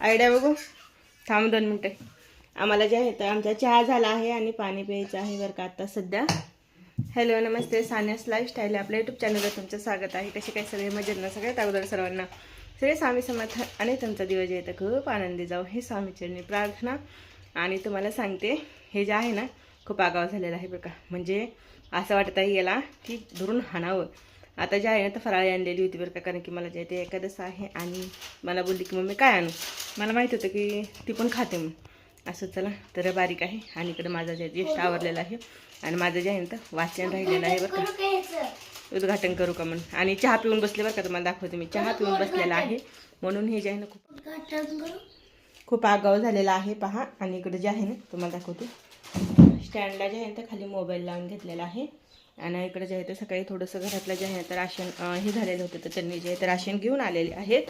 Idea बघू. थांब दोन मिनटं. आम्हाला जे आहे तर आमचा चहा झाला आहे आणि पाणी प्यायचं आहे बरं का आता सध्या. हॅलो नमस्ते. सान्यास लाईफस्टाईल आपल्या यूट्यूब चॅनलवर तुमचं स्वागत आहे. कसे काय सगळे? मजेत ना सगळ्यात? अगोदर सर्वांना श्री स्वामी समर्थ आणि तुमचा दिवस जे तर खूप आनंदी जाऊ हे स्वामीचरणी प्रार्थना आणि तुम्हाला सांगते हे जे आहे ना खूप आगाव झालेलं आहे बरं का. म्हणजे असं वाटत आहे याला की धरून हाणावं. आता जे आहे ना तर फराळी आणलेली होती बरं का कारण की मला जे आहे ते एकादश आहे आणि मला बोलली की मम्मी काय आणू? मला माहीत होतं की ती पण खाते म्हणून. असं चला तर बारीक आहे आणि इकडे माझा जे ज्येष्ठ आवरलेला आहे आणि माझं जे आहे ना तर वाचन राहिलेलं आहे बरं का. उद्घाटन करू का म्हणून. आणि चहा पिऊन बसले बरं का तुम्हाला दाखवते मी. चहा पिऊन बसलेला आहे. म्हणून हे जे आहे ना खूप खूप आगाव झालेला आहे पहा. आणि इकडे जे आहे ना तुम्हाला दाखवते. स्टँडला जे आहे तर खाली मोबाईल लावून घेतलेला आहे. आणि इकडे जे आहे ते सकाळी थोडंसं घरातलं जे आहे तर राशन हे झालेलं होतं. तर त्यांनी जे आहे ते राशन घेऊन आलेले आहेत.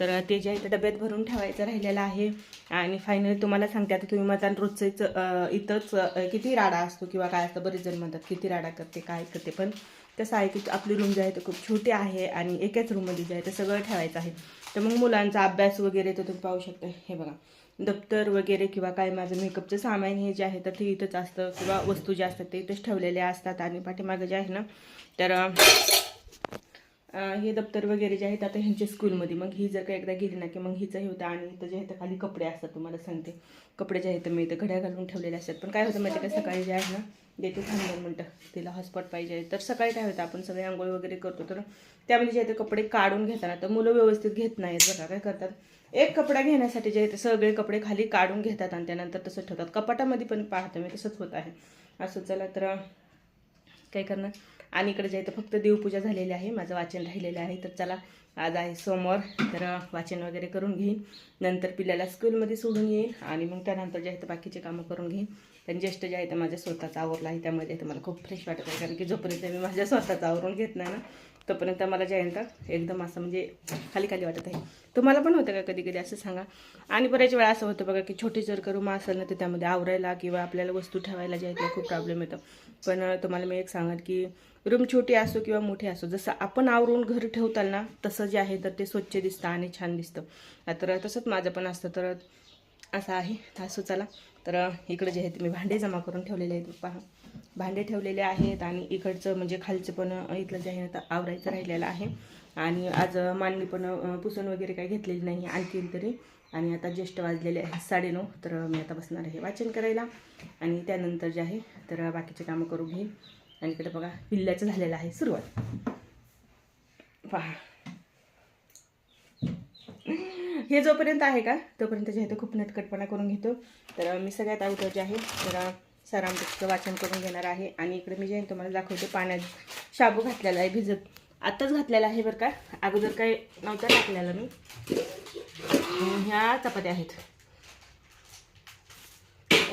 तर ते जे आहे ते डब्यात भरून ठेवायचं राहिलेलं आहे. आणि फायनली तुम्हाला सांगते आता तुम्ही माझा रोजचं इथंच किती राडा असतो किंवा काय असतं बरेच जण म्हणतात किती राडा करते काय करते. पण कसं आहे की आपली रूम जे आहे ते खूप छोटी आहे आणि एकाच रूममध्ये जे आहे ते सगळं ठेवायचं आहे. तर मग मुलांचा अभ्यास वगैरे तर तुम्ही पाहू शकता. हे बघा. दप्तर वगैरे किंवा काय माझं मेकअपचं सामान हे जे आहे तर ते इथंच असतं किंवा वस्तू ज्या असतात ते इथंच ठेवलेल्या असतात आणि पाठीमागं जे आहे ना तर हे दप्तर वगैरे जे आहेत आता ह्यांच्या स्कूलमध्ये. मग ही जर का एकदा गेली ना की मग हिचं हे होतं आणि इथं जे आहे तर खाली कपडे असतात तुम्हाला सांगते. कपडे जे आहेत तर मी इथं घड्या घालून ठेवलेले असतात. पण काय होतं माहिती का सकाळी जे आहे ना देते थांब म्हणतं तिला हॉस्पॉट पाहिजे. तर सकाळी काय होतं आपण सगळे आंघोळ वगैरे करतो तर त्यामध्ये जे आहे ते कपडे काढून घेताना तर मुलं व्यवस्थित घेत नाहीत बघा काय करतात? एक कपडा घेण्यासाठी जे आहे ते सगळे कपडे खाली काढून घेतात आणि त्यानंतर तसं ठेवतात. कपाटामध्ये पण पाहतो मी तसंच होत आहे. असं चला तर काय करणार? आणि इकडे जे आहे तर फक्त देवपूजा झालेली आहे माझं वाचन राहिलेलं आहे. तर चला आज आहे सोमवार तर वाचन वगैरे करून घेईन. नंतर पिल्याला स्कूलमध्ये सोडून येईन आणि मग त्यानंतर जे आहे तर बाकीचे कामं करून घेईन. पण ज्येष्ठ जे आहे तर माझ्या स्वतःचा आवरला आहे त्यामुळे तर मला खूप फ्रेश वाटत आहे कारण की जोपर्यंत मी माझ्या स्वतःचा आवरून घेत नाही ना तोपर्यंत मला जे आहे तर एकदम असं म्हणजे खाली खाली वाटत आहे. तुम्हाला पण होतं का कधी कधी असं सांगा? आणि बऱ्याच वेळा असं होतं बघा की छोटी जर का रूम असेल ना तर त्यामध्ये आवरायला किंवा आपल्याला वस्तू ठेवायला जे आहे ते खूप प्रॉब्लेम येतो. पण तुम्हाला मी एक सांगाल की रूम छोटी असो किंवा मोठी असो जसं आपण आवरून घर ठेवताल ना तसं जे आहे तर ते स्वच्छ दिसतं आणि छान दिसतं. तर तसंच माझं पण असतं. तर असं आहे. तर असं चला. तर इकडे जे आहे ते मी भांडे जमा करून ठेवलेले आहेत. पहा. भांडे ठेवलेले आहेत आणि इकडचं म्हणजे खालचं पण इथलं जे आहे ना आवरायचं राहिलेलं आहे. आणि आज मांडणी पण पुसण वगैरे काही घेतलेली नाही आणखीन तरी. आणि आता ज्येष्ठ वाजलेले आहेत साडेनऊ तर मी आता बसणार आहे वाचन करायला. आणि त्यानंतर जे आहे तर बाकीचे कामं करून घेईन. आणि इकडे बघा पिल्ल्याचं झालेलं आहे सुरुवात. पहा. हे जोपर्यंत आहे का तोपर्यंत जे आहे ते खूप नटकटपणा करून घेतो. तर मी सगळ्यात अगोदर जे आहे तर सरामचं वाचन करून घेणार आहे. आणि इकडे मी जे तुम्हाला दाखवते पाण्यात शाबू घातलेला आहे भिजत. आत्ताच घातलेला आहे बरं का? अगोदर काही नव्हता टाकलेला मी. ह्या चपात्या आहेत.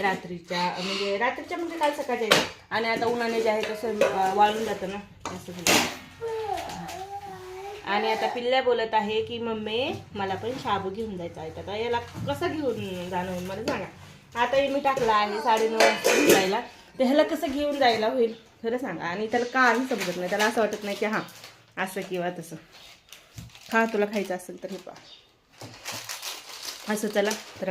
रात्रीच्या म्हणजे रात्रीच्या म्हणजे काल सकाळच्या आहेत. आणि आता उन्हाने जे आहे तसं वाळून जातं ना. असं झालं. आणि आता पिल्ल्या बोलत आहे की मम्मी मला पण शाबू घेऊन जायचा आहे. आता याला कसं घेऊन जाणं मला सांगा. आताही मी टाकला आहे साडेनऊ वाजता जायला तर ह्याला कसं घेऊन जायला होईल? खरं सांगा. आणि त्याला काही समजत नाही. त्याला असं वाटत नाही की हां असं किंवा तसं. खा तुला खायचं असेल तर हे पा असं चला. तर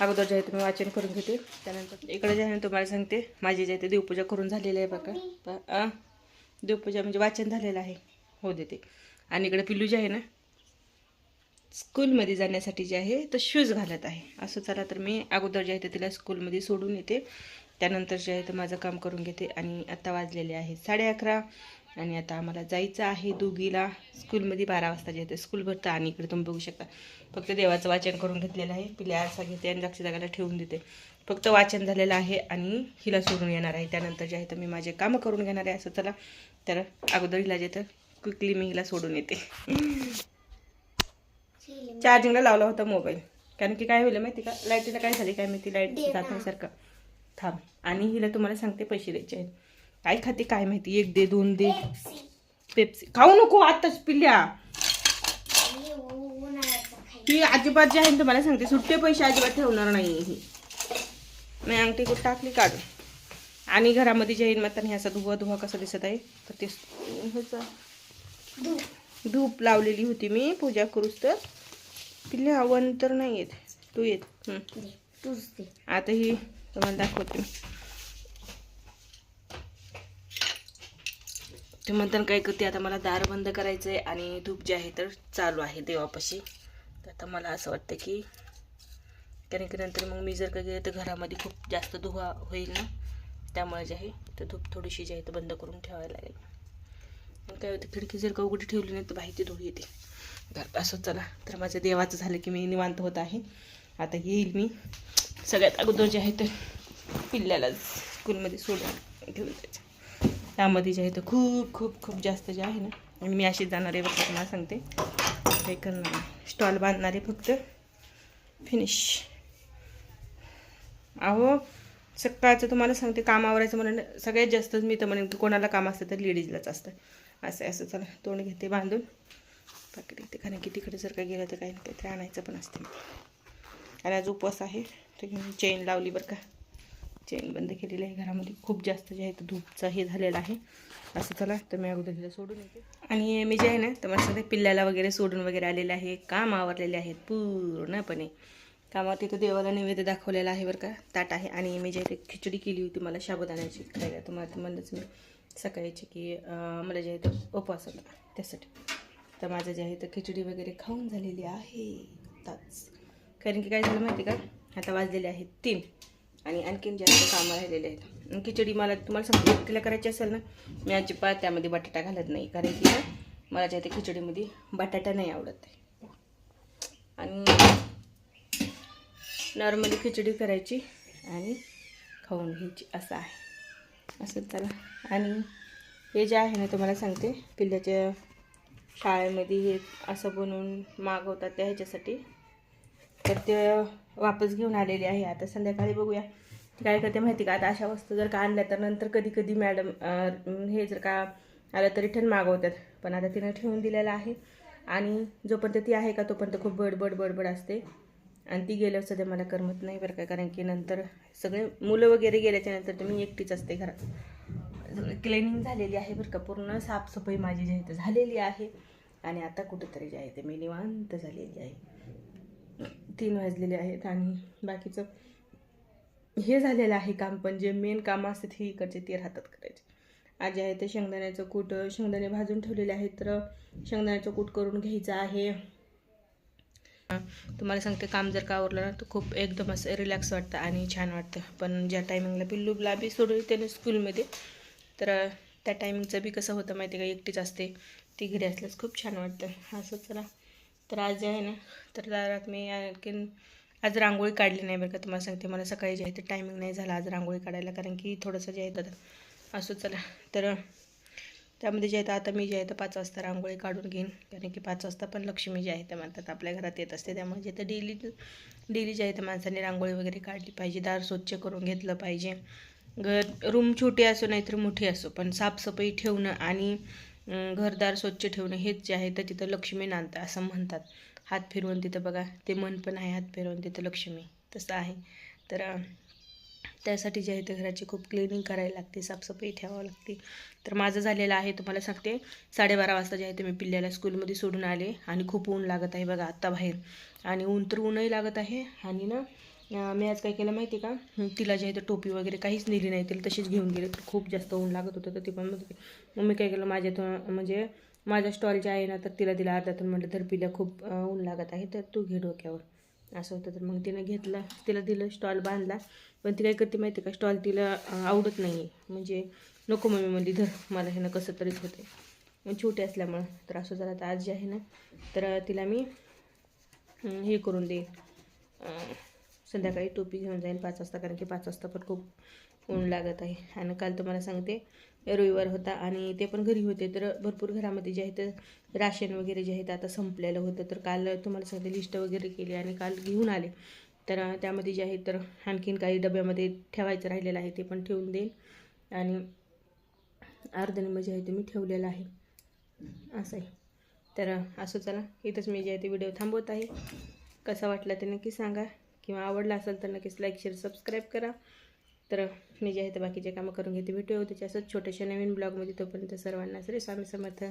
अगोदर जे आहे तुम्ही वाचन करून घेते. त्यानंतर इकडे जे आहे तुम्हाला सांगते. माझी जे आहे ते देवपूजा करून झालेली आहे बघा. देवपूजा म्हणजे वाचन झालेलं आहे. हो देते आणि इकडे पिल्लू जे आहे ना स्कूलमध्ये जाण्यासाठी जे आहे तर शूज घालत आहे. असं चला तर मी अगोदर जे आहे ते तिला स्कूलमध्ये सोडून येते. त्यानंतर जे आहे तर माझं काम करून घेते आणि आत्ता वाजलेले आहे साडे अकरा आणि आता आम्हाला जायचं आहे दोघीला. स्कूलमध्ये बारा वाजता जे आहे स्कूल भरतं आणि इकडे तुम्ही बघू शकता. फक्त देवाचं वाचन करून घेतलेलं आहे. पिल्या आरसा घेते आणि लक्ष जागाला ठेवून देते. फक्त वाचन झालेलं आहे आणि हिला सोडून येणार आहे. त्यानंतर जे आहे तर मी माझे कामं करून घेणार आहे. असं चला तर अगोदर हिला जे तर क्विकली मी हिला सोडून येते. चार्जिंगला लावला होता मोबाईल कारण की काय होईल माहिती का? लाईटीला काय झाली काय माहिती? लाइट जात नाही सारखं. थांब. आणि हिला तुम्हाला सांगते पैसे द्यायचे आहेत. काय खाते काय माहिती? एक दे दोन दे. पेप्सी खाऊ नको आताच पिल्ल्या ही अजिबात जे आहे ना तुम्हाला सांगते सुट्टे पैसे अजिबात ठेवणार नाही ही. मी अंगठी कुठं टाकली काढून. आणि घरामध्ये जे येईल मग असा धुवा धुवा कसा दिसत आहे तर ते धूप. लावलेली होती मी पूजा करूच तर. पिल्ल्या वन तर नाही येत. तू येत. दे तूच दे. आता ही तुम्हाला दाखवते. ते म्हणताना काय करते आता मला दार बंद करायचं आहे आणि धूप जे आहे तर चालू आहे देवापाशी. तर आता मला असं वाटतं की कारण की नंतर मग मी जर का गेले तर घरामध्ये खूप जास्त धुवा होईल ना. त्यामुळे जे आहे तर धूप थोडीशी जी आहे तर बंद करून ठेवायला लागेल. मग काय होतं खिडकी जर का उघडी ठेवली नाही तर बाहेरची धूळ येते. तर असं चला. तर माझं देवाचं झालं की मी निवांत होत आहे. आता येईल मी. सगळ्यात अगोदर जे आहे तर पिल्ल्याला स्कूलमध्ये सोडून घेऊन जायचं. त्यामध्ये जे आहे तर खूप खूप खूप जास्त जे आहे ना आणि मी अशीच जाणार आहे बघा तुम्हाला सांगते. काही करणार स्टॉल बांधणार आहे फक्त. फिनिश अहो सकाळचं तुम्हाला सांगते कामावरायचं म्हणून सगळ्यात जास्तच मी तर म्हणेन की कोणाला काम असतं तर लेडीजलाच असतं. असं असं चला. तोंड घेते बांधून. बाकी ते कारण की तिकडे जर का गेलं तर काही ना काहीतरी आणायचं पण असते. आणि आज उपवास आहे तर मी चेन लावली बरं का. चेन बंद केलेली आहे घरामध्ये. खूप जास्त जे आहे तर धूपचा हे झालेला आहे. असं चला तर मी अगोदर तिला सोडून येते. आणि मी जे आहे ना तर मला पिल्ल्याला वगैरे सोडून वगैरे आलेले आहे. काम आवरलेले आहेत पूर्णपणे. कामात तिथं देवाला नैवेद्य दाखवलेला आहे बरं का. ताट आहे. आणि मी जे आहे ते खिचडी केली होती मला शाबुदाण्याची खायला. तुम्हाला तर म्हणलंच मी सकाळची की मला जे आहे ते उपवास होता त्यासाठी. तर माझं जे आहे तर खिचडी वगैरे खाऊन झालेली आहे. आताच. कारण की काय झालं माहिती का? आता वाजलेले आहेत तीन. आणि आणखीन जास्त कामं राहिलेले आहेत. आणि खिचडी मला तुम्हाला समजा एकटीला करायची असेल ना मी अजिबात त्यामध्ये बटाटा घालत नाही. कारण की मला ज्या ते खिचडीमध्ये बटाटा नाही आवडत. आणि नॉर्मली खिचडी करायची आणि खाऊन घ्यायची असं आहे. असं चला. आणि हे जे आहे ना तुम्हाला सांगते पिल्ल्याच्या शाळेमध्ये हे असं बनवून मागवतात त्या ह्याच्यासाठी. तर ते वापस घेऊन आलेली आहे. आता संध्याकाळी बघूया. काय करते माहिती का? आता अशा वस्तू जर का आणल्या तर नंतर कधी कधी मॅडम हे जर का आलं तर रिटर्न मागवतात. पण आता तिनं ठेवून दिलेलं आहे. आणि जोपर्यंत ती आहे का तोपर्यंत खूप बडबड बडबड असते. आणि ती गेल्यावर सध्या मला करमत नाही बरं का. कारण की नंतर सगळे मुलं वगैरे गेल्याच्यानंतर तुम्ही मी एकटीच असते घरात. क्लिनिंग झालेली आहे बरं का. पूर्ण साफसफाई माझी जी आहे ते झालेली आहे. आणि आता कुठंतरी जे आहे ते मी निवांत झालेली आहे. तीन वाजलेले आहेत आणि बाकीचं हे झालेलं आहे काम पण जे मेन काम असतात हे इकडचे ते राहतात करायचे. आज जे आहे ते शेंगदाण्याचं कूट शेंगदाणे भाजून ठेवलेले आहेत तर शेंगदाण्याचं कूट करून घ्यायचं आहे. तुम्हाला सांगते काम जर का आवरलं ना तर खूप एकदम असं रिलॅक्स वाटतं आणि छान वाटतं. पण ज्या टायमिंगला पिल्लूला बी सोडून त्याने स्कूलमध्ये तर त्या टायमिंगचं बी कसं होतं माहिती आहे का? एकटीच असते. ती घरी असल्यास खूप छान वाटतं. असं चला. तर आज जे आहे ना तर दारात मी आणखीन आज रांगोळी काढली नाही बरं का? तुम्हाला सांगते. मला सकाळी जे आहे ते टायमिंग नाही झाला आज रांगोळी काढायला कारण की थोडंसं जे आहे तर असं चला. तर त्यामध्ये जे आहे तर आता मी जे आहे तर पाच वाजता रांगोळी काढून घेईन. कारण की पाच वाजता पण लक्ष्मी जी आहे तर म्हणतात आपल्या घरात येत असते. त्यामुळे जे तर डेली डेली जे आहे तर माणसाने रांगोळी वगैरे काढली पाहिजे. दार स्वच्छ करून घेतलं पाहिजे. घर रूम छोटी असो नाहीतर मोठी असो पण साफसफाई ठेवणं आणि घरदार स्वच्छ ठेवणं हेच जे आहे तर तिथं लक्ष्मी नांदतं असं म्हणतात. हात फिरवून तिथं बघा ते मन पण आहे हात फिरवून तिथं लक्ष्मी. तसं आहे. तर त्यासाठी जे आहे ते घराची खूप क्लिनिंग करायला लागते साफसफाई ठेवावं लागते. तर माझं झालेलं आहे तुम्हाला सांगते. साडेबारा वाजता जे आहे ते मी पिल्ल्याला स्कूलमध्ये सोडून आले आणि खूप ऊन लागत आहे बघा आत्ता बाहेर. आणि ऊन तर ऊनही लागत आहे आणि ना मी आज काय केलं माहिती का? तिला जे आहे ते टोपी वगैरे काहीच नेली नाही तिला तशीच घेऊन गेले. तर खूप जास्त ऊन लागत होतं तर ती पण म्हणत मग मी काय केलं माझ्या म्हणजे माझ्या स्टॉल जे आहे ना तर तिला दिला अर्धातून म्हटलं तर पिला खूप ऊन लागत आहे तर तू घे डोक्यावर. असं होतं तर मग तिनं घेतलं तिला दिलं स्टॉल बांधला. पण ती काय करते माहिती का स्टॉल तिला आवडत नाही म्हणजे नको मम्मी म्हणली धर मला हे ना कसं तरीच होते मग छोटे असल्यामुळं तर असं झालं. आता आज जे आहे ना तर तिला मी हे करून देईन. संध्याकाळी टोपी घेऊन जाईन पाच वाजता कारण की पाच वाजता पण खूप ऊन लागत आहे. आणि काल तुम्हाला सांगते रविवार होता आणि ते पण घरी होते. तर भरपूर घरामध्ये जे आहे तर राशन वगैरे जे आहे ते आता संपलेलं होतं. तर काल तुम्हाला सांगते लिस्ट वगैरे केली आणि काल घेऊन आले. तर त्यामध्ये जे आहे तर आणखीन काही डब्यामध्ये ठेवायचं राहिलेलं आहे ते पण ठेवून देईन. आणि अर्धनिंब जे आहे ते मी ठेवलेलं आहे. असं आहे. तर असं चला इथंच मी जे आहे ते व्हिडिओ थांबवत आहे. कसा वाटला ते नक्की सांगा. किंवा आवडला असेल तर नक्कीच लाईक शेअर सबस्क्राईब करा. तर मी जे आहे ते बाकीचे कामं करून घेते. भेटूया त्याच्या असंच छोट्याशा नवीन ब्लॉगमध्ये तोपर्यंत सर्वांना श्री स्वामी समर्थ.